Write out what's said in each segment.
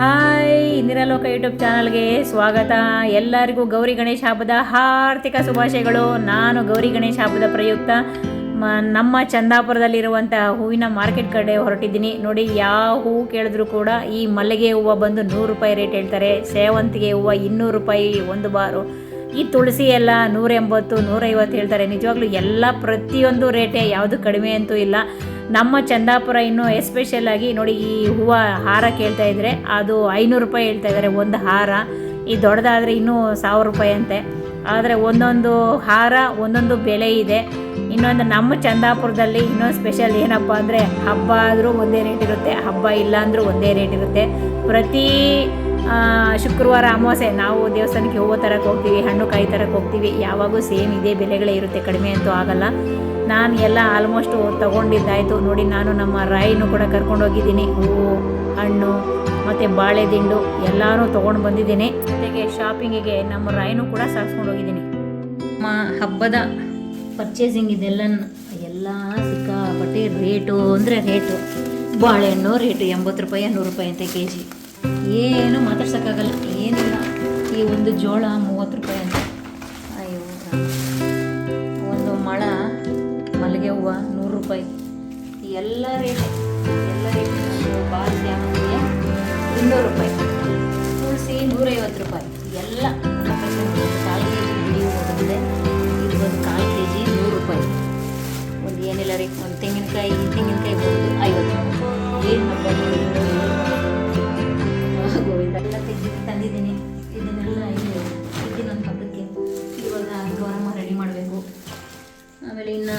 Hi ಇಂದಿರಾಲೋಕ YouTube ಚಾನಲ್ಗೆ ಸ್ವಾಗತ. ಎಲ್ಲರಿಗೂ ಗೌರಿ ಗಣೇಶ ಹಬ್ಬದ ಹಾರ್ದಿಕ ಶುಭಾಶಯಗಳು. ನಾನು ಗೌರಿ ಗಣೇಶ ಹಬ್ಬದ ಪ್ರಯುಕ್ತ. ಮ, ನಮ್ಮ ಚಂದಾಪುರದಲ್ಲಿರುವಂಥ ಹೂವಿನ ಮಾರ್ಕೆಟ್ ಕಡೆ ಹೊರಟಿದ್ದೀನಿ. ನೋಡಿ, ಯಾವ ಹೂವು ಕೇಳಿದ್ರು ಕೂಡ ಈ ಮಲ್ಲಿಗೆ ಹೂವು ಬಂದು ನೂರು ರೂಪಾಯಿ ರೇಟ್ ಹೇಳ್ತಾರೆ. ಸೇವಂತಿಗೆ ಹೂವು ಇನ್ನೂರು ರೂಪಾಯಿ ಒಂದು ಬಾರು. ಈ ತುಳಸಿ ಎಲ್ಲ ನೂರ ಎಂಬತ್ತು ನೂರೈವತ್ತು ಹೇಳ್ತಾರೆ. ನಿಜವಾಗ್ಲೂ ಎಲ್ಲ ಪ್ರತಿಯೊಂದು ರೇಟೇ ಯಾವುದು ಕಡಿಮೆ ಅಂತೂ ಇಲ್ಲ. ನಮ್ಮ ಚಂದಾಪುರ ಇನ್ನೂ ಎಸ್ಪೆಷಲ್ ಆಗಿ ನೋಡಿ ಈ ಹೂವು ಹಾರ ಕೇಳ್ತಾ ಇದ್ರೆ, ಅದು ಐನೂರು ರೂಪಾಯಿ ಹೇಳ್ತಾ ಇದ್ದಾರೆ, ಒಂದು ಹಾರ. ಈ ದೊಡ್ಡದಾದರೆ ಇನ್ನೂ ಸಾವಿರ ರೂಪಾಯಿ ಅಂತೆ. ಆದರೆ ಒಂದೊಂದು ಹಾರ, ಒಂದೊಂದು ಬೆಲೆ ಇದೆ. ಇನ್ನೊಂದು ನಮ್ಮ ಚಂದಾಪುರದಲ್ಲಿ ಇನ್ನೊಂದು ಸ್ಪೆಷಲ್ ಏನಪ್ಪ ಅಂದರೆ, ಹಬ್ಬ ಆದರೂ ಒಂದೇ ರೇಟ್ ಇರುತ್ತೆ, ಹಬ್ಬ ಇಲ್ಲ ಅಂದರೂ ಒಂದೇ ರೇಟ್ ಇರುತ್ತೆ. ಪ್ರತಿ ಶುಕ್ರವಾರ ಅಮಾವಾಸ್ಯೆ ನಾವು ದೇವಸ್ಥಾನಕ್ಕೆ ಹೂವು ತರಕ್ಕೆ ಹೋಗ್ತೀವಿ, ಹಣ್ಣು ಕಾಯಿ ತರಕ್ಕೆ ಹೋಗ್ತೀವಿ, ಯಾವಾಗೂ ಸೇಮ್ ಇದೇ ಬೆಲೆಗಳೇ ಇರುತ್ತೆ, ಕಡಿಮೆ ಅಂತೂ ಆಗಲ್ಲ. ನಾನು ಎಲ್ಲ ಆಲ್ಮೋಸ್ಟು ತಗೊಂಡಿದ್ದಾಯಿತು. ನೋಡಿ, ನಾನು ನಮ್ಮ ರಾಯಿನೂ ಕೂಡ ಕರ್ಕೊಂಡು ಹೋಗಿದ್ದೀನಿ. ಹೂವು ಹಣ್ಣು, ಮತ್ತು ಬಾಳೆ ದಿಂಡು ಎಲ್ಲನೂ ತೊಗೊಂಡು ಬಂದಿದ್ದೀನಿ. ಜೊತೆಗೆ ಶಾಪಿಂಗಿಗೆ ನಮ್ಮ ರಾಯಿನೂ ಕೂಡ ಸಾಕ್ಸ್ಕೊಂಡು ಹೋಗಿದ್ದೀನಿ. ನಮ್ಮ ಹಬ್ಬದ ಪರ್ಚೇಸಿಂಗ್ ಇದೆಲ್ಲ ಎಲ್ಲ ಸಿಕ್ಕಾಪಟ್ಟೆ ರೇಟು ಅಂದರೆ ರೇಟು ಬಾಳೆಹಣ್ಣು ರೇಟು ಎಂಬತ್ತು ರೂಪಾಯಿ, ನೂರು ರೂಪಾಯಿ ಅಂತ ಕೆ ಜಿ ಏನು ಮಾತಾಡ್ಸೋಕ್ಕಾಗಲ್ಲ. ಏನಿಲ್ಲ. ಈ ಒಂದು ಜೋಳ ಮೂವತ್ತು ರೂಪಾಯಿ ಅಂತ. ಅಯ್ಯೋ ರೂಪಾಯಿ. ಎಲ್ಲ ರೇಟ್ ಎಲ್ಲ ರೇಟ್ ಬಾಲ್ ಜಾಮೂನಿಗೆ ಇನ್ನೂರು ರೂಪಾಯಿ. ತುಳಸಿ ನೂರೈವತ್ತು ರೂಪಾಯಿ. ಎಲ್ಲ ಕಾಲು ಕೆ ಜಿ ಇದು ಒಂದು ಕಾಲು ಕೆ ಜಿ ನೂರು ರೂಪಾಯಿ ಒಂದು ಏನಿಲ್ಲ ರೀ ಒಂದು ತೆಂಗಿನಕಾಯಿ ತೆಂಗಿನಕಾಯಿ ಬಂದು ಐವತ್ತು ಏನು ಗೋವಿಂದ ಎಲ್ಲ ತೆಗೆದು ತಂದಿದ್ದೀನಿ ಇದನ್ನೆಲ್ಲ ಇಲ್ಲಿ ಇದ್ದೀನಿ ಒಂದು ಪಕ್ಕಕ್ಕೆ ಇವಾಗ ಗೌರಮ್ಮ ರೆಡಿ ಮಾಡಬೇಕು ಆಮೇಲೆ ಇನ್ನು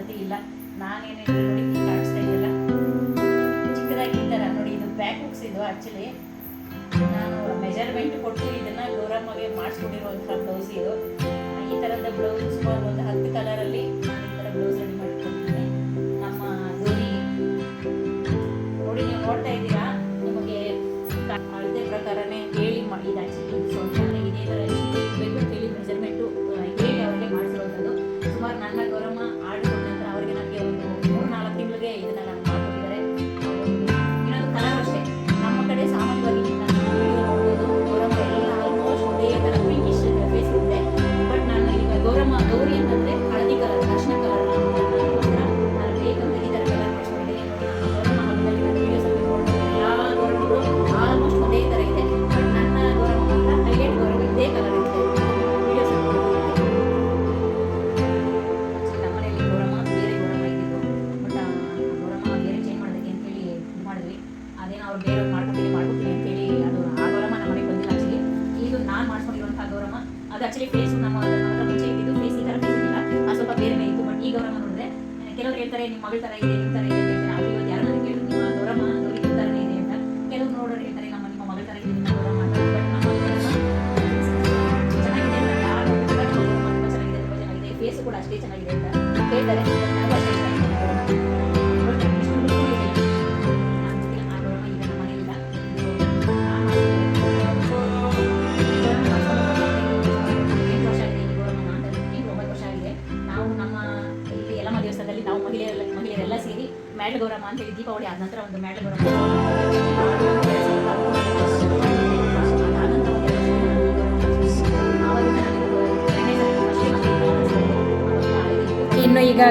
ಪದ್ಧತಿ ಇಲ್ಲ. ನಾನೇನು ನೋಡಿ ಕಾಣಿಸ್ತಾ ಇದೆಯಲ್ಲ? ಚಿಕ್ಕದಾಗಿ ಈ ಥರ ನೋಡಿ, ಇದು ಬ್ಯಾಕ್ ಹುಕ್ಸ್ ಇದು ಆ್ಯಕ್ಚುಲಿ ನಾನು ಮೆಜರ್ಮೆಂಟ್ ಕೊಟ್ಟು ಇದನ್ನ ಗೌರಮ್ಮಗೆ ಮಾಡಿಸ್ಕೊಂಡಿರುವಂತಹ ಬ್ಲೌಸ್ ಇದು. ಈ ಥರದ ಬ್ಲೌಸ್ ಸುಮಾರು ಒಂದು ಹತ್ತು ಕಲರಲ್ಲಿ ನಾನು ಈ ಥರ ಬ್ಲೌಸ್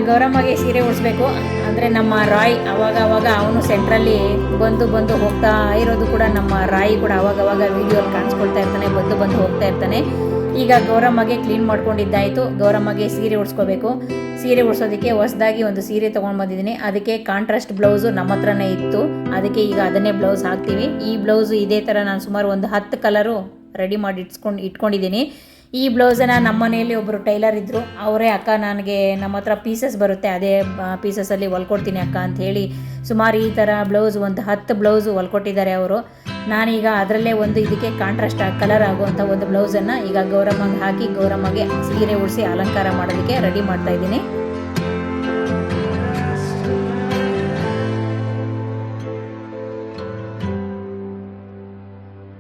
ಗೌರಮ್ಮಗೆ ಸೀರೆ ಉಡಿಸ್ಬೇಕು. ಅಂದರೆ ನಮ್ಮ ರಾಯ್ ಅವಾಗ ಅವಾಗ ಅವನು ಸೆಂಟ್ರಲ್ಲಿ ಬಂದು ಬಂದು ಹೋಗ್ತಾ ಇರೋದು ಕೂಡ ನಮ್ಮ ರಾಯಿ ಕೂಡ ಅವಾಗವಾಗ ಅವಾಗ ವಿಡಿಯೋಲ್ಲಿ ಕಾಣಿಸ್ಕೊಳ್ತಾ ಇರ್ತಾನೆ, ಬಂದು ಬಂದು ಹೋಗ್ತಾ ಇರ್ತಾನೆ. ಈಗ ಗೌರಮ್ಮಗೆ ಕ್ಲೀನ್ ಮಾಡ್ಕೊಂಡಿದ್ದಾಯಿತು. ಗೌರಮ್ಮಗೆ ಸೀರೆ ಉಡ್ಸ್ಕೋಬೇಕು. ಸೀರೆ ಉಡ್ಸೋದಕ್ಕೆ ಹೊಸದಾಗಿ ಒಂದು ಸೀರೆ ತೊಗೊಂಡು ಬಂದಿದ್ದೀನಿ. ಅದಕ್ಕೆ ಕಾಂಟ್ರಾಸ್ಟ್ ಬ್ಲೌಸು ನಮ್ಮ ಹತ್ರನೇ ಇತ್ತು. ಅದಕ್ಕೆ ಈಗ ಅದನ್ನೇ ಬ್ಲೌಸ್ ಹಾಕ್ತೀವಿ. ಈ ಬ್ಲೌಸು ಇದೇ ಥರ ನಾನು ಸುಮಾರು ಒಂದು ಹತ್ತು ಕಲರು ರೆಡಿ ಮಾಡಿ ಇಟ್ಸ್ಕೊಂಡು ಇಟ್ಕೊಂಡಿದ್ದೀನಿ. ಈ ಬ್ಲೌಸನ್ನು ನಮ್ಮ ಮನೆಯಲ್ಲಿ ಒಬ್ಬರು ಟೈಲರ್ ಇದ್ದರು ಅವರೇ ಅಕ್ಕ ನನಗೆ ನಮ್ಮ ಹತ್ರ ಪೀಸಸ್ ಬರುತ್ತೆ, ಅದೇ ಪೀಸಸಲ್ಲಿ ಹೊಲ್ಕೊಡ್ತೀನಿ ಅಕ್ಕ ಅಂತ ಹೇಳಿ ಸುಮಾರು ಈ ಥರ ಬ್ಲೌಸ್ ಒಂದು ಹತ್ತು ಬ್ಲೌಸು ಹೊಲ್ಕೊಟ್ಟಿದ್ದಾರೆ ಅವರು. ನಾನೀಗ ಅದರಲ್ಲೇ ಒಂದು ಇದಕ್ಕೆ ಕಾಂಟ್ರಾಸ್ಟ್ ಕಲರ್ ಆಗುವಂಥ ಒಂದು ಬ್ಲೌಸನ್ನು ಈಗ ಗೌರಮ್ಮಗೆ ಹಾಕಿ ಗೌರಮ್ಮಗೆ ಸೀರೆ ಉಡಿಸಿ ಅಲಂಕಾರ ಮಾಡೋದಕ್ಕೆ ರೆಡಿ ಮಾಡ್ತಾ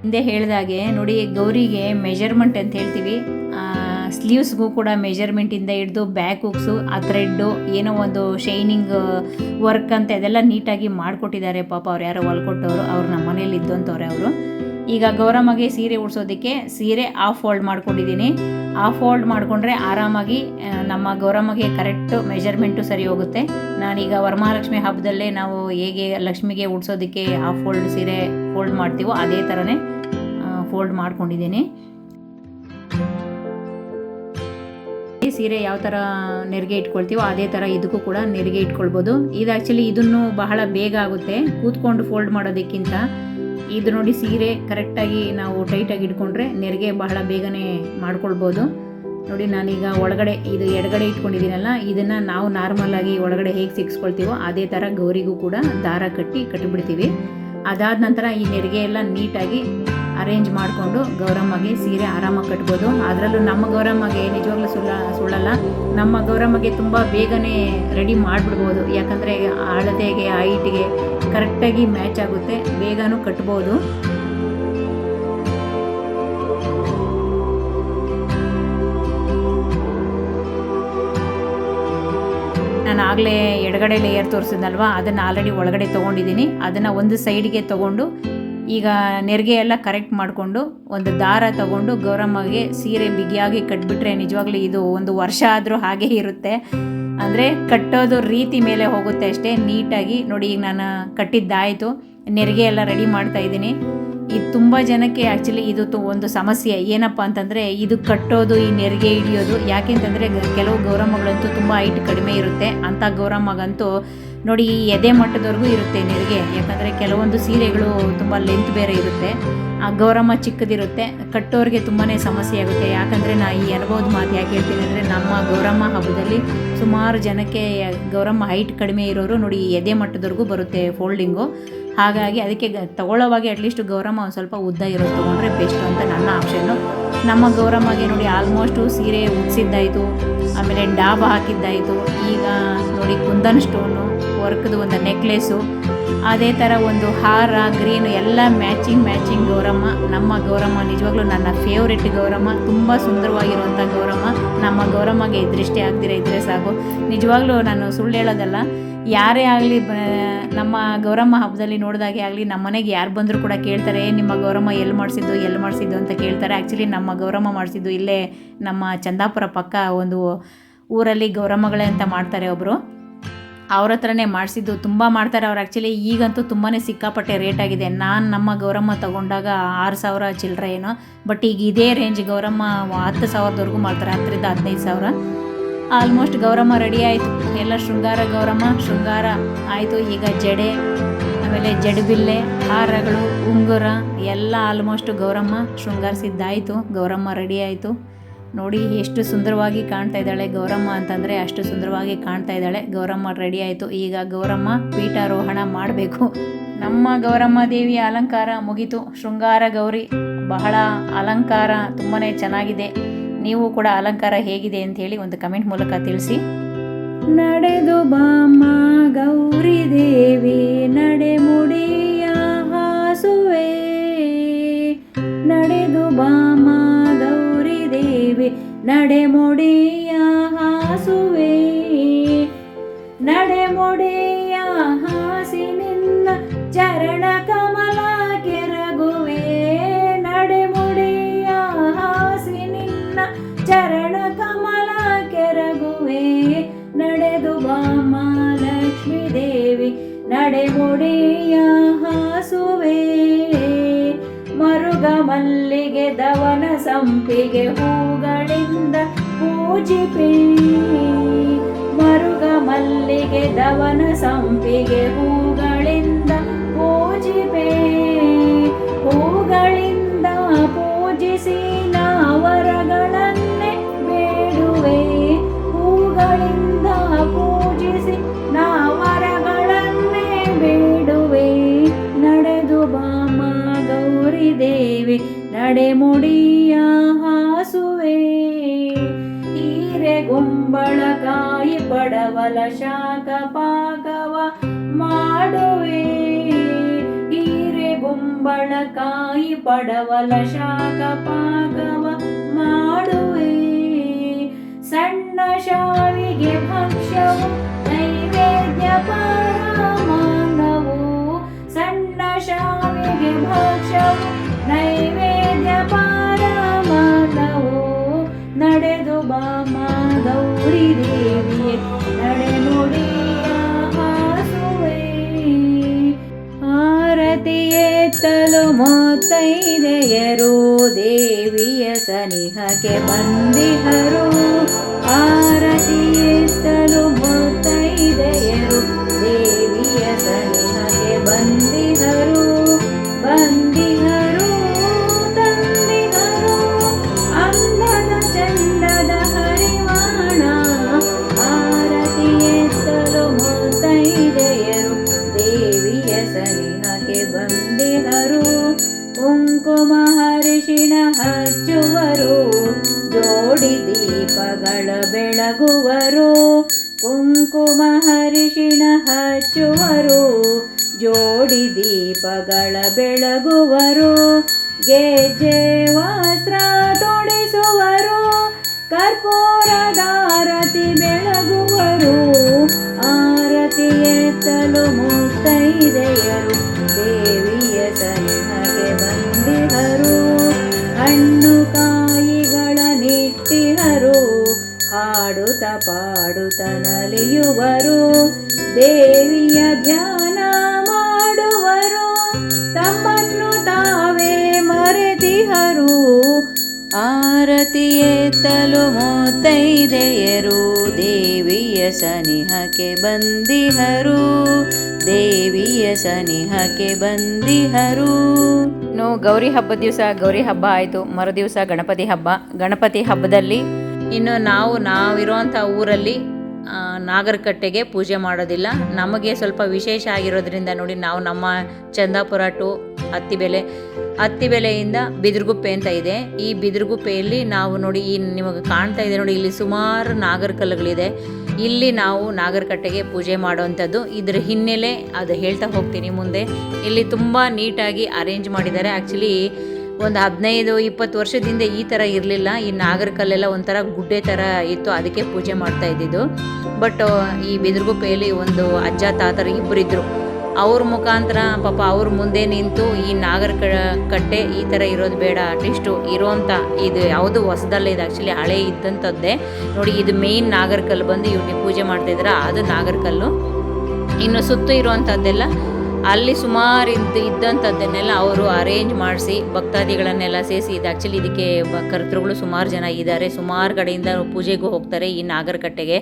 ಹಿಂದೆ ಹೇಳಿದಾಗೆ ನೋಡಿ, ಗೌರಿಗೆ ಮೆಜರ್ಮೆಂಟ್ ಅಂತ ಹೇಳ್ತೀವಿ. ಸ್ಲೀವ್ಸ್ಗೂ ಕೂಡ ಮೆಜರ್ಮೆಂಟಿಂದ ಹಿಡಿದು ಬ್ಯಾಕ್ ಹುಕ್ಸು ಆ ಥ್ರೆಡ್ಡು ಏನೋ ಒಂದು ಶೈನಿಂಗ್ ವರ್ಕ್ ಅಂತ ಅದೆಲ್ಲ ನೀಟಾಗಿ ಮಾಡಿಕೊಟ್ಟಿದ್ದಾರೆ ಪಾಪ ಅವ್ರು ಯಾರೋ ಹೊಲ್ಕೊಟ್ಟವರು, ಅವ್ರು ನಮ್ಮ ಮನೇಲಿ ಇದ್ದಂಥವ್ರೆ ಅವರು. ಈಗ ಗೌರಮ್ಮಗೆ ಸೀರೆ ಉಡ್ಸೋದಕ್ಕೆ ಸೀರೆ ಆಫ್ ಫೋಲ್ಡ್ ಮಾಡ್ಕೊಂಡಿದ್ದೀನಿ. ಆಫ್ ಫೋಲ್ಡ್ ಮಾಡಿಕೊಂಡ್ರೆ ಆರಾಮಾಗಿ ನಮ್ಮ ಗೌರಮ್ಮಗೆ ಕರೆಕ್ಟ್ ಮೆಜರ್ಮೆಂಟು ಸರಿ ಹೋಗುತ್ತೆ. ನಾನೀಗ ವರಮಹಾಲಕ್ಷ್ಮಿ ಹಬ್ಬದಲ್ಲೇ ನಾವು ಹೇಗೆ ಲಕ್ಷ್ಮಿಗೆ ಉಡ್ಸೋದಕ್ಕೆ ಆಫ್ ಫೋಲ್ಡ್ ಸೀರೆ ಫೋಲ್ಡ್ ಮಾಡ್ತೀವೋ ಅದೇ ಥರನೇ ಫೋಲ್ಡ್ ಮಾಡ್ಕೊಂಡಿದ್ದೀನಿ. ಈ ಸೀರೆ ಯಾವ ಥರ ನೆರಿಗೆ ಇಟ್ಕೊಳ್ತೀವೋ ಅದೇ ಥರ ಇದಕ್ಕೂ ಕೂಡ ನೆರಿಗೆ ಇಟ್ಕೊಳ್ಬೋದು. ಇದು ಆ್ಯಕ್ಚುಲಿ ಇದನ್ನು ಬಹಳ ಬೇಗ ಆಗುತ್ತೆ. ಕೂತ್ಕೊಂಡು ಫೋಲ್ಡ್ ಮಾಡೋದಕ್ಕಿಂತ ಇದು ನೋಡಿ ಸೀರೆ ಕರೆಕ್ಟಾಗಿ ನಾವು ಟೈಟಾಗಿ ಇಟ್ಕೊಂಡ್ರೆ ನೆರಿಗೆ ಬಹಳ ಬೇಗನೆ ಮಾಡ್ಕೊಳ್ಬೋದು. ನೋಡಿ ನಾನೀಗ ಒಳಗಡೆ ಇದು ಎಡಗಡೆ ಇಟ್ಕೊಂಡಿದ್ದೀನಲ್ಲ, ಇದನ್ನು ನಾವು ನಾರ್ಮಲಾಗಿ ಒಳಗಡೆ ಹೇಗೆ ಸಿಕ್ಸ್ಕೊಳ್ತೀವೋ ಅದೇ ಥರ ಗೌರಿಗೂ ಕೂಡ ದಾರ ಕಟ್ಟಿ ಕಟ್ಟಿಬಿಡ್ತೀವಿ. ಅದಾದ ನಂತರ ಈ ನೆರಿಗೆ ಎಲ್ಲ ನೀಟಾಗಿ ಅರೇಂಜ್ ಮಾಡಿಕೊಂಡು ಗೌರಮ್ಮಗೆ ಸೀರೆ ಆರಾಮಾಗಿ ಕಟ್ಬೋದು. ಅದರಲ್ಲೂ ನಮ್ಮ ಗೌರಮ್ಮಗೆ ನಿಜವಾಗ್ಲೂ ಸುಳ್ಳ ಸುಳ್ಳಲ್ಲ, ನಮ್ಮ ಗೌರಮ್ಮಗೆ ತುಂಬ ಬೇಗನೆ ರೆಡಿ ಮಾಡಿಬಿಡ್ಬೋದು. ಯಾಕಂದರೆ ಅಳತೆಗೆ ಹೈಟ್ಗೆ ಕರೆಕ್ಟಾಗಿ ಮ್ಯಾಚ್ ಆಗುತ್ತೆ, ಬೇಗನೂ ಕಟ್ಬೋದು. ನಾನು ಆಗಲೇ ಎಡಗಡೆ ಲೇಯರ್ ತೋರಿಸಿದ್ನಲ್ವ? ಅದನ್ನು ಆಲ್ರೆಡಿ ಒಳಗಡೆ ತೊಗೊಂಡಿದ್ದೀನಿ. ಅದನ್ನು ಒಂದು ಸೈಡ್ಗೆ ತೊಗೊಂಡು, ಈಗ ನೆರಿಗೆ ಎಲ್ಲ ಕರೆಕ್ಟ್ ಮಾಡಿಕೊಂಡು, ಒಂದು ದಾರ ತಗೊಂಡು ಗೌರಮ್ಮಗೆ ಸೀರೆ ಬಿಗಿಯಾಗಿ ಕಟ್ಬಿಟ್ರೆ ನಿಜವಾಗ್ಲೂ ಇದು ಒಂದು ವರ್ಷ ಆದರೂ ಹಾಗೆ ಇರುತ್ತೆ. ಅಂದರೆ ಕಟ್ಟೋದು ರೀತಿ ಮೇಲೆ ಹೋಗುತ್ತೆ ಅಷ್ಟೇ, ನೀಟಾಗಿ. ನೋಡಿ, ಈಗ ನಾನು ಕಟ್ಟಿದ್ದಾಯಿತು, ನೆರಿಗೆ ಎಲ್ಲ ರೆಡಿ ಮಾಡ್ತಾ ಇದ್ದೀನಿ. ಇದು ತುಂಬ ಜನಕ್ಕೆ ಆ್ಯಕ್ಚುಲಿ ಇದು ಒಂದು ಸಮಸ್ಯೆ. ಏನಪ್ಪ ಅಂತಂದರೆ, ಇದು ಕಟ್ಟೋದು, ಈ ನೆರಿಗೆ ಹಿಡಿಯೋದು ಯಾಕೆಂತಂದರೆ ಕೆಲವು ಗೌರಮ್ಮಗಳಂತೂ ತುಂಬ ಹೈಟ್ ಕಡಿಮೆ ಇರುತ್ತೆ. ಅಂಥ ಗೌರಮ್ಮಗಂತೂ ನೋಡಿ ಎದೆ ಮಟ್ಟದವರೆಗೂ ಇರುತ್ತೆ ನೆರಿಗೆ. ಯಾಕಂದರೆ ಕೆಲವೊಂದು ಸೀರೆಗಳು ತುಂಬ ಲೆಂತ್ ಬೇರೆ ಇರುತ್ತೆ. ಆ ಗೌರಮ್ಮ ಚಿಕ್ಕದಿರುತ್ತೆ. ಕಟ್ಟೋರಿಗೆ ತುಂಬಾ ಸಮಸ್ಯೆ ಆಗುತ್ತೆ. ಯಾಕಂದರೆ ನಾ ಈ ಅನುಭವದ ಮಾತು ಯಾಕೆ ಹೇಳ್ತೀನಿ ಅಂದರೆ, ನಮ್ಮ ಗೌರಮ್ಮ ಹಬ್ಬದಲ್ಲಿ ಸುಮಾರು ಜನಕ್ಕೆ ಗೌರಮ್ಮ ಹೈಟ್ ಕಡಿಮೆ ಇರೋರು ನೋಡಿ, ಈ ಎದೆ ಮಟ್ಟದವರೆಗೂ ಬರುತ್ತೆ ಫೋಲ್ಡಿಂಗು ಹಾಗಾಗಿ ಅದಕ್ಕೆ ತಗೊಳ್ಳೋವಾಗ ಅಟ್ಲೀಸ್ಟ್ ಗೌರಮ್ಮ ಒಂದು ಸ್ವಲ್ಪ ಉದ್ದ ಇರೋದು ತೊಗೊಂಡ್ರೆ ಬೆಸ್ಟ್ ಅಂತ ನನ್ನ ಆಪ್ಷನ್ನು ನಮ್ಮ ಗೌರಮ್ಮಗೆ ನೋಡಿ ಆಲ್ಮೋಸ್ಟು ಸೀರೆ ಉಡ್ಸಿದ್ದಾಯಿತು, ಆಮೇಲೆ ಡಾಬ್ ಹಾಕಿದ್ದಾಯಿತು. ಈಗ ನೋಡಿ, ಕುಂದನ್ ಸ್ಟೋನು ವರ್ಕ್ದು ಒಂದು ನೆಕ್ಲೆಸು ಅದೇ ಥರ ಒಂದು ಹಾರ ಗ್ರೀನು ಎಲ್ಲ ಮ್ಯಾಚಿಂಗ್ ಮ್ಯಾಚಿಂಗ್ ಗೌರಮ್ಮ. ನಮ್ಮ ಗೌರಮ್ಮ ನಿಜವಾಗ್ಲೂ ನನ್ನ ಫೇವ್ರೆಟ್ ಗೌರಮ್ಮ. ತುಂಬ ಸುಂದರವಾಗಿರುವಂಥ ಗೌರಮ್ಮ. ನಮ್ಮ ಗೌರಮ್ಮಗೆ ದೃಷ್ಟಿ ಆಗ್ದಿರ ಇದ್ದರೆ ಸಾಕು. ನಿಜವಾಗ್ಲೂ ನಾನು ಸುಳ್ಳು ಹೇಳೋದಲ್ಲ, ಯಾರೇ ಆಗಲಿ ನಮ್ಮ ಗೌರಮ್ಮ ಹಬ್ಬದಲ್ಲಿ ನೋಡಿದಾಗೆ ಆಗಲಿ ನಮ್ಮ ಮನೆಗೆ ಯಾರು ಬಂದರೂ ಕೂಡ ಕೇಳ್ತಾರೆ ನಿಮ್ಮ ಗೌರಮ್ಮ ಎಲ್ಲಿ ಮಾಡಿಸಿದ್ದು ಎಲ್ಲಿ ಮಾಡಿಸಿದ್ದು ಅಂತ ಕೇಳ್ತಾರೆ. ಆ್ಯಕ್ಚುಲಿ ನಮ್ಮ ಗೌರಮ್ಮ ಮಾಡಿಸಿದ್ದು ಇಲ್ಲೇ ನಮ್ಮ ಚಂದಾಪುರ ಪಕ್ಕ ಒಂದು ಊರಲ್ಲಿ ಗೌರಮ್ಮಗಳೇ ಅಂತ ಮಾಡ್ತಾರೆ ಒಬ್ಬರು ಅವ್ರ ಹತ್ರನೇ ಮಾಡಿಸಿದ್ದು, ತುಂಬ ಮಾಡ್ತಾರೆ ಅವ್ರು. ಆ್ಯಕ್ಚುಲಿ ಈಗಂತೂ ತುಂಬಾ ಸಿಕ್ಕಾಪಟ್ಟೆ ರೇಟ್ ಆಗಿದೆ. ನಾನು ನಮ್ಮ ಗೌರಮ್ಮ ತಗೊಂಡಾಗ ಆರು ಸಾವಿರ ಚಿಲ್ಲರೆ ಏನೋ ಬಟ್ ಈಗ ಇದೇ ರೇಂಜ್ ಗೌರಮ್ಮ ಹತ್ತು ಸಾವಿರದವರೆಗೂ ಮಾಡ್ತಾರೆ, ಹತ್ತರಿಂದ ಹದಿನೈದು ಸಾವಿರ. ಆಲ್ಮೋಸ್ಟ್ ಗೌರಮ್ಮ ರೆಡಿ ಆಯಿತು. ಎಲ್ಲ ಶೃಂಗಾರ ಗೌರಮ್ಮ, ಶೃಂಗಾರ ಆಯಿತು. ಈಗ ಜಡೆ, ಆಮೇಲೆ ಜಡಬಿಲ್ಲೆ, ಹಾರಗಳು, ಉಂಗುರ, ಎಲ್ಲ ಆಲ್ಮೋಸ್ಟ್ ಗೌರಮ್ಮ ಶೃಂಗಾರಿಸಿದ್ದಾಯಿತು. ಗೌರಮ್ಮ ರೆಡಿ ಆಯಿತು. ನೋಡಿ, ಎಷ್ಟು ಸುಂದರವಾಗಿ ಕಾಣ್ತಾ ಇದ್ದಾಳೆ ಗೌರಮ್ಮ ಅಂತಂದರೆ ಅಷ್ಟು ಸುಂದರವಾಗಿ ಕಾಣ್ತಾ ಇದ್ದಾಳೆ. ಗೌರಮ್ಮ ರೆಡಿ ಆಯಿತು. ಈಗ ಗೌರಮ್ಮ ಪೀಠಾರೋಹಣ ಮಾಡಬೇಕು. ನಮ್ಮ ಗೌರಮ್ಮ ದೇವಿಯ ಅಲಂಕಾರ ಮುಗೀತು. ಶೃಂಗಾರ ಗೌರಿ, ಬಹಳ ಅಲಂಕಾರ ತುಂಬಾ ಚೆನ್ನಾಗಿದೆ. ನೀವು ಕೂಡ ಅಲಂಕಾರ ಹೇಗಿದೆ ಅಂತ ಹೇಳಿ ಒಂದು ಕಮೆಂಟ್ ಮೂಲಕ ತಿಳಿಸಿ. ನಡೆದು ಬಾಮ ಗೌರಿ ದೇವಿ, ನಡೆ ಮುಡಿಯ ಹಾಸುವೆ. ನಡೆದು ಗೌರಿ ನಡೆಮೊಡೆಯ ಹಾಸುವೆ, ನಡೆಮೊಡೆಯ ಹಾಸಿ ನಿನ್ನ ಚರಣ ಕಮಲ ಕೆರಗುವೆ, ನಡೆಮೊಡೆಯ ಹಾಸಿ ನಿನ್ನ ಚರಣ ಕಮಲ ಕೆರಗುವೆ, ನಡೆದು ಬಾಮ ಲಕ್ಷ್ಮೀ ದೇವಿ, ನಡೆಮೊಡೆಯ ಹಾಸುವೆ. ಮರುಗ ಮಲ್ಲಿಗೆ ದವನ ಸಂಪಿಗೆ ಹೂ ಪೂಜಿಪೆ ಮರುಗ ಮಲ್ಲಿಗೆ ದವನ ಸಂಪಿಗೆ ಹೂಗಳಿಂದ ಪೂಜಿಪೆ ಹೂಗಳಿಂದ ಪೂಜಿಸಿ. ಶಾಖ ಪಾಕವ ಮಾಡುವೆ. ಹೀರೆ ಬೊಂಬಳಕಾಯಿ ಪಡವಲ ಶಾಖ ಪಾಕವ ಮಾಡುವೆ. ಸಣ್ಣ ಶಾವಿಗೆ ಭಕ್ಷ್ಯವು, ನೈವೇದ್ಯ ಪರಮಾನವು ಸಣ್ಣ ಶಾವಿಗೆ ಭಕ್ಷ್ಯವು, ನೈವೇದ್ಯ ಪರಮಾನವು ನಡೆದು ಬಾಮ ಗೌರಿ ದೇವಿಯ ಸನಿಹಕ್ಕೆ ಬಂದಿಹರು ದೀಪಗಳ ಬೆಳಗುವರು, ಗೆಜ್ಜೆ ವಸ್ತ್ರ ತೊಡಿಸುವರು ಕರ್ಪೂರದಾರತಿ ಬೆಳಗುವರು. ಆರತಿ ಎತ್ತಲು ಮುತ್ತೈದೆಯರು ದೇವಿಯ ಸನಿಹಗೆ ಬಂದಿಹರು ಹಣ್ಣು ಕಾಯಿಗಳ ನಿಟ್ಟಿಹರು ಹಾಡುತ್ತ ಪಾಡುತ್ತ ನಲಿಯುವರು. ದೇವಿಯ ಧ್ಯಾನ ಆರತಿಯೇತ್ತಲು ಮೂತೈದೆಯರು ದೇವಿಯ ಸನಿಹಕ್ಕೆ ಬಂದಿಹರು, ದೇವಿಯ ಸನಿಹಕ್ಕೆ ಬಂದಿಹರು. ಇನ್ನು ಗೌರಿ ಹಬ್ಬದ ದಿವಸ, ಗೌರಿ ಹಬ್ಬ ಆಯಿತು. ಮರುದಿವಸ ಗಣಪತಿ ಹಬ್ಬ. ಗಣಪತಿ ಹಬ್ಬದಲ್ಲಿ ಇನ್ನು ನಾವು, ನಾವಿರುವಂಥ ಊರಲ್ಲಿ ನಾಗರಕಟ್ಟೆಗೆ ಪೂಜೆ ಮಾಡೋದಿಲ್ಲ. ನಮಗೆ ಸ್ವಲ್ಪ ವಿಶೇಷ ಆಗಿರೋದ್ರಿಂದ ನೋಡಿ, ನಾವು ನಮ್ಮ ಚಂದಾಪುರ ಟು ಹತ್ತಿಬೆಲೆ ಹತ್ತಿಬೆಲೆಯಿಂದ ಬಿದಿರುಗುಪ್ಪೆ ಅಂತ ಇದೆ. ಈ ಬಿದಿರುಗುಪ್ಪೆಯಲ್ಲಿ ನಾವು ನೋಡಿ, ಈ ನಿಮಗೆ ಕಾಣ್ತಾ ಇದೆ ನೋಡಿ, ಇಲ್ಲಿ ಸುಮಾರು ನಾಗರಕಲ್ಲುಗಳಿದೆ ಇಲ್ಲಿ ನಾವು ನಾಗರಕಟ್ಟೆಗೆ ಪೂಜೆ ಮಾಡುವಂಥದ್ದು. ಇದರ ಹಿನ್ನೆಲೆ ಅದು ಹೇಳ್ತಾ ಹೋಗ್ತೀನಿ ಮುಂದೆ. ಇಲ್ಲಿ ತುಂಬ ನೀಟಾಗಿ ಅರೇಂಜ್ ಮಾಡಿದ್ದಾರೆ. ಆ್ಯಕ್ಚುಲಿ ಒಂದು ಹದಿನೈದು, ಇಪ್ಪತ್ತು ವರ್ಷದಿಂದ ಈ ಥರ ಇರಲಿಲ್ಲ. ಈ ನಾಗರಕಲ್ಲೆಲ್ಲ ಒಂಥರ ಗುಡ್ಡೆ ಥರ ಇತ್ತು, ಅದಕ್ಕೆ ಪೂಜೆ ಮಾಡ್ತಾ ಇದ್ದಿದ್ದು. ಬಟ್ ಈ ಬಿದಿರುಗುಪ್ಪೆಯಲ್ಲಿ ಒಂದು ಅಜ್ಜ, ತಾತರು ಇಬ್ಬರಿದ್ದರು ಅವ್ರ ಮುಖಾಂತರ ಪಾಪ ಅವ್ರ ಮುಂದೆ ನಿಂತು ಈ ನಾಗರ ಕಟ್ಟೆ ಈ ಥರ ಇರೋದು ಬೇಡ. ಅಟ್ಲೀಸ್ಟು ಇರೋಂಥ ಇದು ಯಾವುದು ಹೊಸದಲ್ಲ ಇದು ಆ್ಯಕ್ಚುಲಿ ಹಳೆ ಇದ್ದಂಥದ್ದೇ ನೋಡಿ, ಇದು ಮೇಯ್ನ್ ನಾಗರಕಲ್ಲು ಬಂದು ಇವ್ರಿಗೆ ಪೂಜೆ ಮಾಡ್ತಾ ಇದ್ದಾರೆ ಅದು ನಾಗರಕಲ್ಲು ಇನ್ನು ಸುತ್ತು ಇರುವಂಥದ್ದೆಲ್ಲ ಅಲ್ಲಿ ಸುಮಾರು ಇದ್ದು ಇದ್ದಂಥದ್ದನ್ನೆಲ್ಲ ಅವರು ಅರೇಂಜ್ ಮಾಡಿಸಿ ಭಕ್ತಾದಿಗಳನ್ನೆಲ್ಲ ಸೇರಿಸಿ ಇದು ಆ್ಯಕ್ಚುಲಿ ಇದಕ್ಕೆ ಕರ್ತೃಗಳು ಸುಮಾರು ಜನ ಇದ್ದಾರೆ ಸುಮಾರು ಕಡೆಯಿಂದ ಪೂಜೆಗೂ ಹೋಗ್ತಾರೆ ಈ ನಾಗರಕಟ್ಟೆಗೆ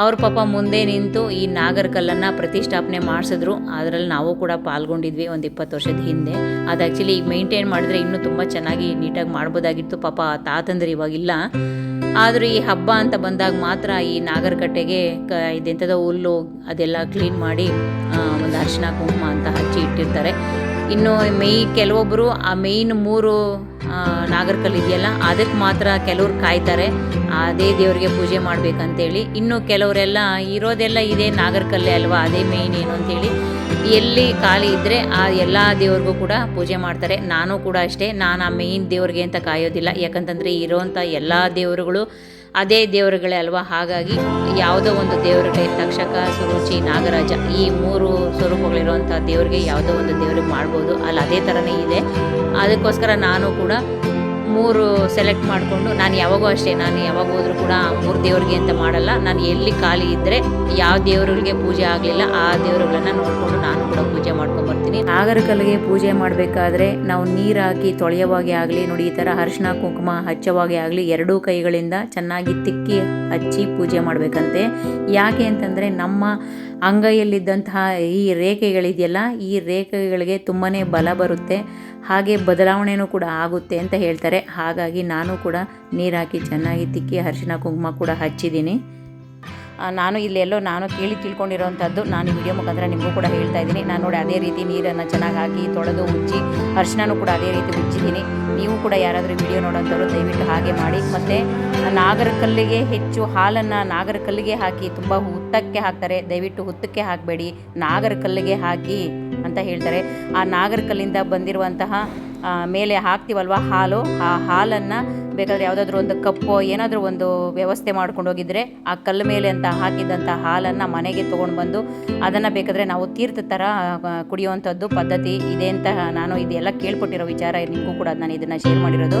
ಅವ್ರ ಪಾಪ ಮುಂದೆ ನಿಂತು ಈ ನಾಗರಕಲ್ಲನ್ನು ಪ್ರತಿಷ್ಠಾಪನೆ ಮಾಡಿಸಿದ್ರು. ಅದರಲ್ಲಿ ನಾವು ಕೂಡ ಪಾಲ್ಗೊಂಡಿದ್ವಿ ಒಂದು ಇಪ್ಪತ್ತು ವರ್ಷದ ಹಿಂದೆ. ಅದು ಆ್ಯಕ್ಚುಲಿ ಈಗ ಮೇಂಟೈನ್ ಮಾಡಿದ್ರೆ ಇನ್ನೂ ತುಂಬ ಚೆನ್ನಾಗಿ ನೀಟಾಗಿ ಮಾಡ್ಬೋದಾಗಿತ್ತು. ಪಾಪ ತಾತಂದ್ರೆ ಇವಾಗಿಲ್ಲ ಆದರೂ ಈ ಹಬ್ಬ ಅಂತ ಬಂದಾಗ ಮಾತ್ರ ಈ ನಾಗರಕಟ್ಟೆಗೆ ಕ ಇದೆಂಥದೋ ಹುಲ್ಲು ಅದೆಲ್ಲ ಕ್ಲೀನ್ ಮಾಡಿ ಒಂದು ಅರಿಶಿನ ಕುಂಕುಮ ಅಂತ ಹಚ್ಚಿ ಇಟ್ಟಿರ್ತಾರೆ. ಇನ್ನು ಮೇಯ್ ಕೆಲವೊಬ್ಬರು ಆ ಮೇಯ್ನ್ ಮೂರು ನಾಗರಕಲ್ಲು ಇದೆಯಲ್ಲ, ಅದಕ್ಕೆ ಮಾತ್ರ ಕೆಲವ್ರು ಕಾಯ್ತಾರೆ. ಅದೇ ದೇವರಿಗೆ ಪೂಜೆ ಮಾಡ್ಬೇಕಂತೇಳಿ. ಇನ್ನು ಕೆಲವರೆಲ್ಲ, ಇರೋದೆಲ್ಲ ಇದೇ ನಾಗರಕಲ್ಲೇ ಅಲ್ವಾ, ಅದೇ ಮೇಯ್ನ್ ಏನು ಅಂತೇಳಿ. ಎಲ್ಲಿ ಖಾಲಿ ಇದ್ದರೆ ಆ ಎಲ್ಲ ದೇವ್ರಿಗೂ ಕೂಡ ಪೂಜೆ ಮಾಡ್ತಾರೆ. ನಾನು ಕೂಡ ಅಷ್ಟೇ, ನಾನು ಆ ಮೇಯ್ನ್ ದೇವ್ರಿಗೆ ಅಂತ ಕಾಯೋದಿಲ್ಲ. ಯಾಕಂತಂದರೆ ಇರೋವಂಥ ಎಲ್ಲ ದೇವರುಗಳು ಅದೇ ದೇವರುಗಳೇ ಅಲ್ವಾ? ಹಾಗಾಗಿ ಯಾವುದೋ ಒಂದು ದೇವರುಗಳೇ, ತಕ್ಷಕ, ಸುರುಚಿ, ನಾಗರಾಜ, ಈ ಮೂರು ಸ್ವರೂಪಗಳಿರುವಂಥ ದೇವರಿಗೆ ಯಾವುದೋ ಒಂದು ದೇವರಿಗೆ ಮಾಡ್ಬೋದು. ಅಲ್ಲಿ ಅದೇ ಥರನೇ ಇದೆ. ಅದಕ್ಕೋಸ್ಕರ ನಾನು ಕೂಡ ಮೂರು ಸೆಲೆಕ್ಟ್ ಮಾಡಿಕೊಂಡು ನಾನು ಯಾವಾಗೂ ಅಷ್ಟೇ, ನಾನು ಯಾವಾಗ ಹೋದರೂ ಕೂಡ ಮೂರು ದೇವ್ರಿಗೆ ಅಂತ ಮಾಡಲ್ಲ. ನಾನು ಎಲ್ಲಿ ಖಾಲಿ ಇದ್ದರೆ ಯಾವ ದೇವರುಗಳಿಗೆ ಪೂಜೆ ಆಗಲಿಲ್ಲ, ಆ ದೇವರುಗಳನ್ನ ನೋಡಿಕೊಂಡು ನಾನು ಕೂಡ ಪೂಜೆ ಮಾಡ್ಕೊಂಡು ಬರ್ತೀನಿ. ನಾಗರಕಲ್ಲಿಗೆ ಪೂಜೆ ಮಾಡಬೇಕಾದ್ರೆ ನಾವು ನೀರು ಹಾಕಿ ತೊಳೆಯುವಾಗೆ ಆಗಲಿ, ನೋಡಿ ಈ ಥರ ಅರಿಶಿನ ಕುಂಕುಮ ಹಚ್ಚವಾಗೆ ಆಗಲಿ, ಎರಡೂ ಕೈಗಳಿಂದ ಚೆನ್ನಾಗಿ ತಿಕ್ಕಿ ಹಚ್ಚಿ ಪೂಜೆ ಮಾಡಬೇಕಂತೆ. ಯಾಕೆ ಅಂತಂದರೆ ನಮ್ಮ ಅಂಗೈಯಲ್ಲಿದ್ದಂತಹ ಈ ರೇಖೆಗಳಿದೆಯಲ್ಲ, ಈ ರೇಖೆಗಳಿಗೆ ತುಂಬಾ ಬಲ ಬರುತ್ತೆ. ಹಾಗೆ ಬದಲಾವಣೆಯೂ ಕೂಡ ಆಗುತ್ತೆ ಅಂತ ಹೇಳ್ತಾರೆ. ಹಾಗಾಗಿ ನಾನು ಕೂಡ ನೀರು ಚೆನ್ನಾಗಿ ತಿಕ್ಕಿ ಅರಿಶಿನ ಕುಂಕುಮ ಕೂಡ ಹಚ್ಚಿದ್ದೀನಿ. ನಾನು ಇಲ್ಲೆಲ್ಲೋ ನಾನು ಕೇಳಿ ತಿಳ್ಕೊಂಡಿರೋವಂಥದ್ದು ನಾನು ಈ ವಿಡಿಯೋ ಮುಖಾಂತರ ನಿಮಗೂ ಕೂಡ ಹೇಳ್ತಾ ಇದ್ದೀನಿ. ನಾನು ನೋಡಿ ಅದೇ ರೀತಿ ನೀರನ್ನು ಚೆನ್ನಾಗಿ ಹಾಕಿ ತೊಳೆದು ಉಜ್ಜಿ ಅರ್ಶನೂ ಕೂಡ ಅದೇ ರೀತಿ ಉಜ್ಜಿದ್ದೀನಿ. ನೀವು ಕೂಡ ಯಾರಾದರೂ ವಿಡಿಯೋ ನೋಡೋಂಥವ್ರು ದಯವಿಟ್ಟು ಹಾಗೆ ಮಾಡಿ. ಮತ್ತು ನಾಗರಕಲ್ಲಿಗೆ ಹೆಚ್ಚು ಹಾಲನ್ನು ನಾಗರಕಲ್ಲಿಗೆ ಹಾಕಿ ತುಂಬ ಹುತ್ತಕ್ಕೆ ಹಾಕ್ತಾರೆ. ದಯವಿಟ್ಟು ಹುತ್ತಕ್ಕೆ ಹಾಕಬೇಡಿ. ನಾಗರಕಲ್ಲಿಗೆ ಹಾಕಿ ಅಂತ ಹೇಳ್ತಾರೆ. ಆ ನಾಗರಕಲ್ಲಿಂದ ಬಂದಿರುವಂತಹ ಮೇಲೆ ಹಾಕ್ತೀವಲ್ವ ಹಾಲು? ಆ ಹಾಲನ್ನು ಬೇಕಾದ್ರೆ ಯಾವುದಾದ್ರೂ ಒಂದು ಕಪ್ಪು, ಏನಾದರೂ ಒಂದು ವ್ಯವಸ್ಥೆ ಮಾಡ್ಕೊಂಡು ಹೋಗಿದ್ರೆ ಆ ಕಲ್ಲು ಮೇಲೆ ಅಂತ ಹಾಕಿದಂಥ ಹಾಲನ್ನು ಮನೆಗೆ ತೊಗೊಂಡು ಬಂದು ಅದನ್ನು ಬೇಕಾದರೆ ನಾವು ತೀರ್ಥ ಥರ ಕುಡಿಯುವಂಥದ್ದು ಪದ್ಧತಿ ಇದೆ ಅಂತ ನಾನು ಇದೆಲ್ಲ ಕೇಳ್ಕೊಟ್ಟಿರೋ ವಿಚಾರ, ನಿಮಗೂ ಕೂಡ ನಾನು ಇದನ್ನು ಶೇರ್ ಮಾಡಿರೋದು.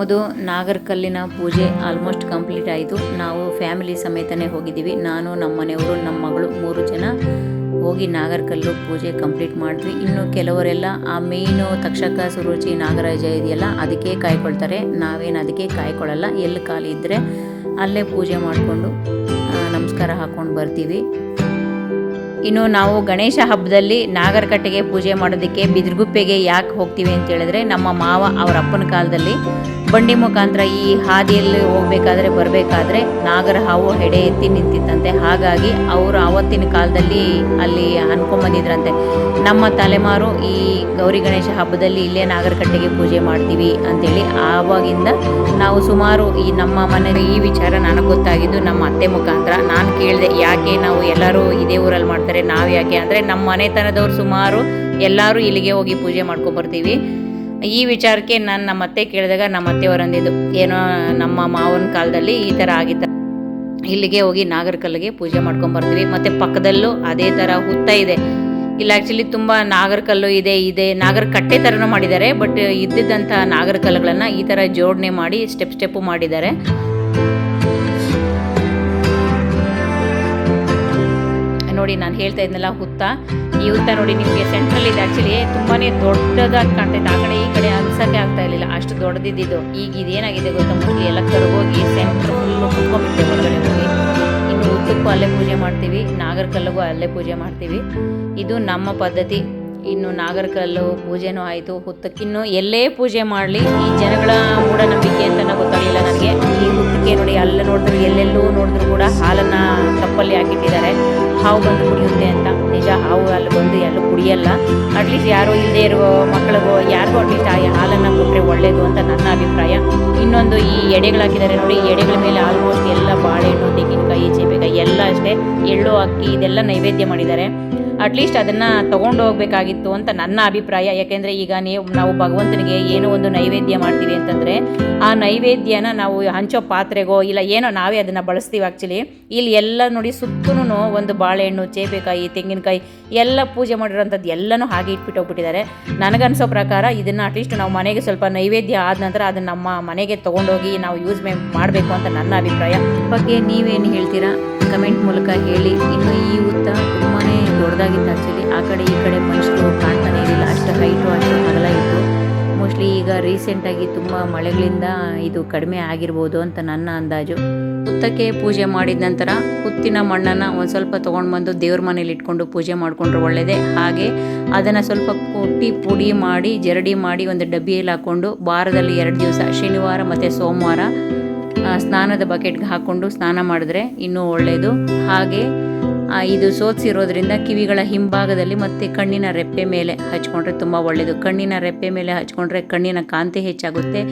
ನಮ್ಮದು ನಾಗರಕಲ್ಲಿನ ಪೂಜೆ ಆಲ್ಮೋಸ್ಟ್ ಕಂಪ್ಲೀಟ್ ಆಯಿತು. ನಾವು ಫ್ಯಾಮಿಲಿ ಸಮೇತನೇ ಹೋಗಿದ್ದೀವಿ. ನಾನು, ನಮ್ಮ ಮನೆಯವರು, ನಮ್ಮ ಮಗಳು ಮೂರು ಜನ ಹೋಗಿ ನಾಗರಕಲ್ಲು ಪೂಜೆ ಕಂಪ್ಲೀಟ್ ಮಾಡಿದ್ವಿ. ಇನ್ನು ಕೆಲವರೆಲ್ಲ ಆ ಮೇಯ್ನು ತಕ್ಷಕ, ಸುರುಚಿ, ನಾಗರಾಜ ಇದೆಯಲ್ಲ, ಅದಕ್ಕೆ ಕಾಯ್ಕೊಳ್ತಾರೆ. ನಾವೇನು ಅದಕ್ಕೆ ಕಾಯ್ಕೊಳ್ಳಲ್ಲ ಎಲ್ಲಿ ಖಾಲಿ ಇದ್ದರೆ ಅಲ್ಲೇ ಪೂಜೆ ಮಾಡಿಕೊಂಡು ನಮಸ್ಕಾರ ಹಾಕ್ಕೊಂಡು ಬರ್ತೀವಿ. ಇನ್ನು ನಾವು ಗಣೇಶ ಹಬ್ಬದಲ್ಲಿ ನಾಗರಕಟ್ಟೆಗೆ ಪೂಜೆ ಮಾಡೋದಕ್ಕೆ ಬಿದಿರುಗುಪ್ಪೆಗೆ ಯಾಕೆ ಹೋಗ್ತೀವಿ ಅಂತ ಹೇಳಿದ್ರೆ, ನಮ್ಮ ಮಾವ ಅವರ ಅಪ್ಪನ ಕಾಲದಲ್ಲಿ ಬಂಡಿ ಮುಖಾಂತರ ಈ ಹಾದಿಯಲ್ಲಿ ಹೋಗಬೇಕಾದ್ರೆ, ಬರಬೇಕಾದ್ರೆ ನಾಗರ ಹಾವು ಹೆಡೆ ಎತ್ತಿ ನಿಂತಿತ್ತಂತೆ. ಹಾಗಾಗಿ ಅವರು ಆವತ್ತಿನ ಕಾಲದಲ್ಲಿ ಅಲ್ಲಿ ಅನ್ಕೊಂಬಂದಿದ್ರಂತೆ ನಮ್ಮ ತಲೆಮಾರು ಈ ಗೌರಿ ಗಣೇಶ ಹಬ್ಬದಲ್ಲಿ ಇಲ್ಲೇ ನಾಗರಕಟ್ಟೆಗೆ ಪೂಜೆ ಮಾಡ್ತೀವಿ ಅಂತೇಳಿ ಆವಾಗಿಂದ ನಾವು ಸುಮಾರು ಈ ನಮ್ಮ ಮನೆಯಲ್ಲಿ ಈ ವಿಚಾರ ನನಗೆ ಗೊತ್ತಾಗಿದ್ದು ನಮ್ಮ ಅತ್ತೆ ಮುಖಾಂತರ. ನಾನು ಕೇಳಿದೆ, ಯಾಕೆ ನಾವು ಎಲ್ಲರೂ ಇದೇ ಊರಲ್ಲಿ ಮಾಡ್ತಾರೆ? ನಾವು ಯಾಕೆ ಅಂದರೆ ನಮ್ಮ ಮನೆತನದವ್ರು ಸುಮಾರು ಎಲ್ಲರೂ ಇಲ್ಲಿಗೆ ಹೋಗಿ ಪೂಜೆ ಮಾಡ್ಕೊಂಬರ್ತೀವಿ ಈ ವಿಚಾರಕ್ಕೆ ನಾನು ನಮ್ಮ ಅತ್ತೆ ಕೇಳಿದಾಗ ನಮ್ಮ ಅತ್ತೆಯವರು ಅಂದಿದ್ದು ಏನೋ ನಮ್ಮ ಮಾವನ ಕಾಲದಲ್ಲಿ ಈ ಥರ ಆಗಿತ್ತು ಇಲ್ಲಿಗೆ ಹೋಗಿ ನಾಗರಕಲ್ಲಿಗೆ ಪೂಜೆ ಮಾಡ್ಕೊಂಡು ಬರ್ತೀವಿ. ಮತ್ತು ಪಕ್ಕದಲ್ಲೂ ಅದೇ ಥರ ಹುತ್ತ ಇದೆ. ಇಲ್ಲಿ ಆ್ಯಕ್ಚುಲಿ ತುಂಬ ನಾಗರಕಲ್ಲು ಇದೆ ಇದೆ. ನಾಗರ ಕಟ್ಟೆ ಥರನೂ ಮಾಡಿದ್ದಾರೆ ಬಟ್ ಇದ್ದಿದ್ದಂಥ ನಾಗರಕಲ್ಲುಗಳನ್ನು ಈ ಥರ ಜೋಡಣೆ ಮಾಡಿ ಸ್ಟೆಪ್ ಸ್ಟೆಪ್ಪು ಮಾಡಿದ್ದಾರೆ. ನೋಡಿ, ನಾನು ಹೇಳ್ತಾ ಇದ್ನಲ್ಲ ಹುತ್ತ. ಈ ಹುತ್ತ ನೋಡಿ ನಿಮಗೆ ಸೆಂಟ್ರಲ್ ಇದೆ. ಆಕ್ಚುಲಿ ತುಂಬಾನೇ ದೊಡ್ಡದಾಗಿ ಕಾಣ್ತೈತೆ. ಆ ಕಡೆ ಈ ಕಡೆ ಅನ್ಸಕ್ಕೆ ಆಗ್ತಾ ಇರಲಿಲ್ಲ. ಅಷ್ಟು ದೊಡ್ಡದಿದ್ದು ಈಗ ಇದೇನಾಗಿದೆ ಗೊತ್ತಾ ಮುಗಿ ಎಲ್ಲ ಕರ್ಗೋಗಿ ಸೆಂಟ್ರ್ ಫುಲ್ಲು ಕುತ್ಕೊಂಡ್ಬಿಟ್ಟೆ ಒಳಗಡೆ ಹೋಗಿ. ಇನ್ನು ಉದ್ದಕ್ಕೂ ಅಲ್ಲೇ ಪೂಜೆ ಮಾಡ್ತೀವಿ. ನಾಗರಕಲ್ಲಿಗೂ ಅಲ್ಲೇ ಪೂಜೆ ಮಾಡ್ತೀವಿ. ಇದು ನಮ್ಮ ಪದ್ಧತಿ. ಇನ್ನು ನಾಗರಕಲ್ಲು ಪೂಜೆನೂ ಆಯಿತು. ಹುತ್ತಕ್ಕಿನ್ನು ಎಲ್ಲೇ ಪೂಜೆ ಮಾಡಲಿ. ಈ ಜನಗಳ ಮೂಢನಂಬಿಕೆ ಅಂತ ಗೊತ್ತಾಗಲಿಲ್ಲ ನನಗೆ. ಈ ಹುತ್ತಕ್ಕೆ ನೋಡಿ ಅಲ್ಲ ನೋಡಿದ್ರು, ಎಲ್ಲೆಲ್ಲೂ ನೋಡಿದ್ರು ಕೂಡ ಹಾಲನ್ನು ಕಪ್ಪಲ್ಲಿ ಹಾಕಿಟ್ಟಿದ್ದಾರೆ. ಹಾವು ಬಂದು ಕುಡಿಯುತ್ತೆ ಅಂತ. ನಿಜ, ಹಾವು ಅಲ್ಲಿ ಬಂದು ಎಲ್ಲೂ ಕುಡಿಯಲ್ಲ. ಅಟ್ಲೀಸ್ಟ್ ಯಾರೋ ಇಲ್ಲದೇ ಇರುವ ಮಕ್ಕಳಿಗೂ, ಯಾರಿಗೂ ಅಟ್ಲೀಸ್ಟ್ ಆ ಹಾಲನ್ನು ಕೊಟ್ಟರೆ ಒಳ್ಳೆಯದು ಅಂತ ನನ್ನ ಅಭಿಪ್ರಾಯ. ಇನ್ನೊಂದು ಈ ಎಡೆಗಳಾಕಿದ್ದಾರೆ ನೋಡಿ. ಎಡೆಗಳ ಮೇಲೆ ಆಲ್ಮೋಸ್ಟ್ ಎಲ್ಲ ಬಾಳೆಹಣ್ಣು, ತೆಂಗಿನಕಾಯಿ ಚೇಪೆಕಾಯಿ ಎಲ್ಲ ಅಷ್ಟೇ. ಎಳ್ಳು, ಅಕ್ಕಿ, ಇದೆಲ್ಲ ನೈವೇದ್ಯ ಮಾಡಿದ್ದಾರೆ. ಅಟ್ಲೀಸ್ಟ್ ಅದನ್ನು ತೊಗೊಂಡು ಹೋಗಬೇಕಾಗಿತ್ತು ಅಂತ ನನ್ನ ಅಭಿಪ್ರಾಯ. ಯಾಕೆಂದರೆ ಈಗ ನೀವು ಭಗವಂತನಿಗೆ ಏನೋ ಒಂದು ನೈವೇದ್ಯ ಮಾಡ್ತೀವಿ ಅಂತಂದರೆ, ಆ ನೈವೇದ್ಯನ ನಾವು ಹಂಚೋ ಪಾತ್ರೆಗೋ, ಇಲ್ಲ ಏನೋ ನಾವೇ ಅದನ್ನು ಬಳಸ್ತೀವಿ ಆ್ಯಕ್ಚುಲಿ ಇಲ್ಲಿ ಎಲ್ಲ ನೋಡಿ ಸುತ್ತಲೂ ಒಂದು ಬಾಳೆಹಣ್ಣು ಚೇಪೆಕಾಯಿ ತೆಂಗಿನಕಾಯಿ ಎಲ್ಲ ಪೂಜೆ ಮಾಡಿರೋಂಥದ್ದು ಎಲ್ಲನೂ ಹಾಗೆ ಇಟ್ಬಿಟ್ಟು ಹೋಗ್ಬಿಟ್ಟಿದ್ದಾರೆ. ನನಗನ್ಸೋ ಪ್ರಕಾರ ಇದನ್ನು ಅಟ್ಲೀಸ್ಟ್ ನಾವು ಮನೆಗೆ ಸ್ವಲ್ಪ ನೈವೇದ್ಯ ಆದ ನಂತರ ಅದನ್ನು ನಮ್ಮ ಮನೆಗೆ ತೊಗೊಂಡೋಗಿ ನಾವು ಯೂಸ್ ಮಾಡಬೇಕು ಅಂತ ನನ್ನ ಅಭಿಪ್ರಾಯ. ಬಗ್ಗೆ ನೀವೇನು ಹೇಳ್ತೀರಾ? ಕಮೆಂಟ್ ಮೂಲಕ ಹೇಳಿ. ಇನ್ನು ಈ ಹುತ್ತ ತುಂಬಾ ದೊಡ್ಡದಾಗಿತ್ತು ಆ್ಯಕ್ಚುಲಿ ಆ ಕಡೆ ಈ ಕಡೆ ಮನುಷ್ಯರು ಕಾಣ್ತಾನೆ ಇರಲಿಲ್ಲ. ಅಷ್ಟು ಹೈಟು ಅಷ್ಟು ಅಗಲ ಇತ್ತು. ಮೋಸ್ಟ್ಲಿ ಈಗ ರೀಸೆಂಟಾಗಿ ತುಂಬ ಮಳೆಗಳಿಂದ ಇದು ಕಡಿಮೆ ಆಗಿರ್ಬೋದು ಅಂತ ನನ್ನ ಅಂದಾಜು. ಹುತ್ತಕ್ಕೆ ಪೂಜೆ ಮಾಡಿದ ನಂತರ ಹುತ್ತಿನ ಮಣ್ಣನ್ನು ಒಂದು ಸ್ವಲ್ಪ ತೊಗೊಂಡು ಬಂದು ದೇವ್ರ ಮನೇಲಿ ಇಟ್ಕೊಂಡು ಪೂಜೆ ಮಾಡಿಕೊಂಡ್ರೆ ಒಳ್ಳೆಯದೇ ಹಾಗೆ ಅದನ್ನು ಸ್ವಲ್ಪ ಕುಟ್ಟಿ ಪುಡಿ ಮಾಡಿ, ಜರಡಿ ಮಾಡಿ ಒಂದು ಡಬ್ಬಿಯಲ್ಲಿ ಹಾಕ್ಕೊಂಡು ವಾರದಲ್ಲಿ ಎರಡು ದಿವಸ, ಶನಿವಾರ ಮತ್ತು ಸೋಮವಾರ ಸ್ನಾನದ ಬಕೆಟ್ಗೆ ಹಾಕ್ಕೊಂಡು ಸ್ನಾನ ಮಾಡಿದ್ರೆ ಇನ್ನೂ ಒಳ್ಳೆಯದು ಹಾಗೆ ಇದು ಸೋದಿಸಿರೋದ್ರಿಂದ ಕಿವಿಗಳ ಹಿಂಭಾಗದಲ್ಲಿ ಮತ್ತು ಕಣ್ಣಿನ ರೆಪ್ಪೆ ಮೇಲೆ ಹಚ್ಕೊಂಡ್ರೆ ತುಂಬ ಒಳ್ಳೆಯದು ಕಣ್ಣಿನ ರೆಪ್ಪೆ ಮೇಲೆ ಹಚ್ಕೊಂಡ್ರೆ ಕಣ್ಣಿನ ಕಾಂತಿ ಹೆಚ್ಚಾಗುತ್ತೆ.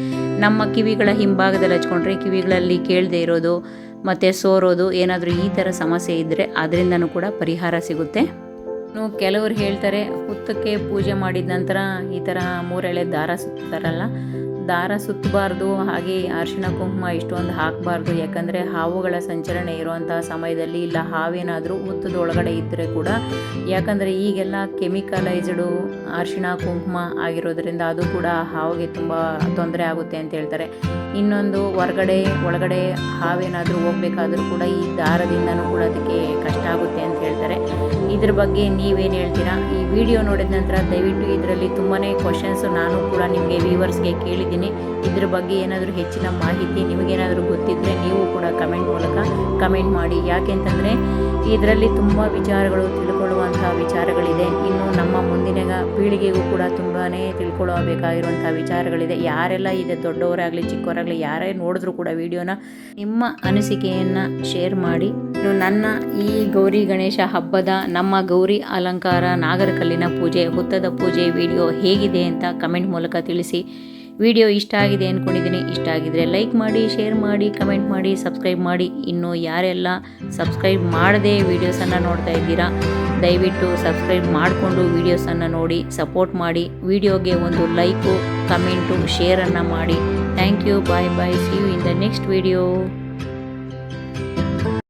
ನಮ್ಮ ಕಿವಿಗಳ ಹಿಂಭಾಗದಲ್ಲಿ ಹಚ್ಕೊಂಡ್ರೆ ಕಿವಿಗಳಲ್ಲಿ ಕೇಳದೆ ಇರೋದು, ಮತ್ತು ಸೋರೋದು, ಏನಾದರೂ ಈ ಥರ ಸಮಸ್ಯೆ ಇದ್ದರೆ ಅದರಿಂದನೂ ಕೂಡ ಪರಿಹಾರ ಸಿಗುತ್ತೆ. ಕೆಲವರು ಹೇಳ್ತಾರೆ, ಹುತ್ತಕ್ಕೆ ಪೂಜೆ ಮಾಡಿದ ನಂತರ ಈ ಥರ ಮೂರೆಳೆ ದಾರ ಸುತ್ತಾರಲ್ಲ ದಾರ ಸುತ್ತಬಾರ್ದು, ಹಾಗೆ ಅರಿಶಿಣ, ಕುಂಕುಮ ಇಷ್ಟೊಂದು ಹಾಕಬಾರ್ದು. ಯಾಕಂದರೆ ಹಾವುಗಳ ಸಂಚಲನೆ ಇರುವಂತಹ ಸಮಯದಲ್ಲಿ ಇಲ್ಲ, ಹಾವೇನಾದರೂ ಹುತ್ತದೊಳಗಡೆ ಇದ್ದರೆ ಕೂಡ. ಯಾಕಂದರೆ ಈಗೆಲ್ಲ ಕೆಮಿಕಲೈಸ್ಡು ಅರಿಶಿಣ, ಕುಂಕುಮ ಆಗಿರೋದ್ರಿಂದ ಅದು ಕೂಡ ಹಾವಿಗೆ ತುಂಬ ತೊಂದರೆ ಆಗುತ್ತೆ ಅಂತ ಹೇಳ್ತಾರೆ. ಇನ್ನೊಂದು ಹೊರಗಡೆ, ಒಳಗಡೆ ಹಾವೇನಾದರೂ ಹೋಗಬೇಕಾದ್ರೂ ಕೂಡ ಈ ದಾರದಿಂದನೂ ಕೂಡ ಅದಕ್ಕೆ ಕಷ್ಟ ಆಗುತ್ತೆ ಅಂತ ಹೇಳ್ತಾರೆ. ಇದ್ರ ಬಗ್ಗೆ ನೀವೇನು ಹೇಳ್ತೀರಾ? ಈ ವಿಡಿಯೋ ನೋಡಿದ ನಂತರ ದಯವಿಟ್ಟು ಇದರಲ್ಲಿ ತುಂಬಾ ಕ್ವಶನ್ಸು ನಾನು ಕೂಡ ನಿಮಗೆ ವ್ಯೂವರ್ಸ್ಗೆ ಕೇಳಿದ್ದೀನಿ. ಇದ್ರ ಬಗ್ಗೆ ಏನಾದರೂ ಹೆಚ್ಚಿನ ಮಾಹಿತಿ ನಿಮಗೇನಾದರೂ ಗೊತ್ತಿದ್ದರೆ ನೀವು ಕೂಡ ಕಮೆಂಟ್ ಮೂಲಕ ಕಮೆಂಟ್ ಮಾಡಿ. ಯಾಕೆಂತಂದರೆ ಇದರಲ್ಲಿ ತುಂಬ ವಿಚಾರಗಳು ತಿಳ್ಕೊಳ್ಳುವಂಥ ವಿಚಾರಗಳಿದೆ. ಇನ್ನು ನಮ್ಮ ಮುಂದಿನ ಪೀಳಿಗೆಗೂ ಕೂಡ ತುಂಬಾ ತಿಳ್ಕೊಳ್ಳಬೇಕಾಗಿರುವಂಥ ವಿಚಾರಗಳಿದೆ. ಯಾರೆಲ್ಲ ಇದೆ ದೊಡ್ಡವರಾಗಲಿ, ಚಿಕ್ಕವರಾಗಲಿ, ಯಾರೇ ನೋಡಿದ್ರು ಕೂಡ ವಿಡಿಯೋನ ನಿಮ್ಮ ಅನಿಸಿಕೆಯನ್ನು ಶೇರ್ ಮಾಡಿ. ಇನ್ನು ನನ್ನ ಈ ಗೌರಿ ಗಣೇಶ ಹಬ್ಬದ ನಮ್ಮ ಗೌರಿ ಅಲಂಕಾರ ನಾಗರಕಲ್ಲಿನ ಪೂಜೆ, ಹುತ್ತದ ಪೂಜೆ ವಿಡಿಯೋ ಹೇಗಿದೆ ಅಂತ ಕಮೆಂಟ್ ಮೂಲಕ ತಿಳಿಸಿ. ವಿಡಿಯೋ ಇಷ್ಟ ಆಗಿದೆ ಅಂದ್ಕೊಂಡಿದ್ದೀನಿ ಇಷ್ಟ ಆಗಿದ್ರೆ ಲೈಕ್ ಮಾಡಿ ಶೇರ್ ಮಾಡಿ ಕಮೆಂಟ್ ಮಾಡಿ ಸಬ್ಸ್ಕ್ರೈಬ್ ಮಾಡಿ. ಇನ್ನು ಯಾರೆಲ್ಲ ಸಬ್ಸ್ಕ್ರೈಬ್ ಮಾಡದೆ ವೀಡಿಯೋಸನ್ನು ನೋಡ್ತಾ ಇದ್ದೀರಾ, ದಯವಿಟ್ಟು ಸಬ್ಸ್ಕ್ರೈಬ್ ಮಾಡಿಕೊಂಡು ವೀಡಿಯೋಸನ್ನು ನೋಡಿ ಸಪೋರ್ಟ್ ಮಾಡಿ. ವಿಡಿಯೋಗೆ ಒಂದು ಲೈಕು ಕಮೆಂಟು ಶೇರನ್ನು ಮಾಡಿ. Thank you bye bye see you in the next video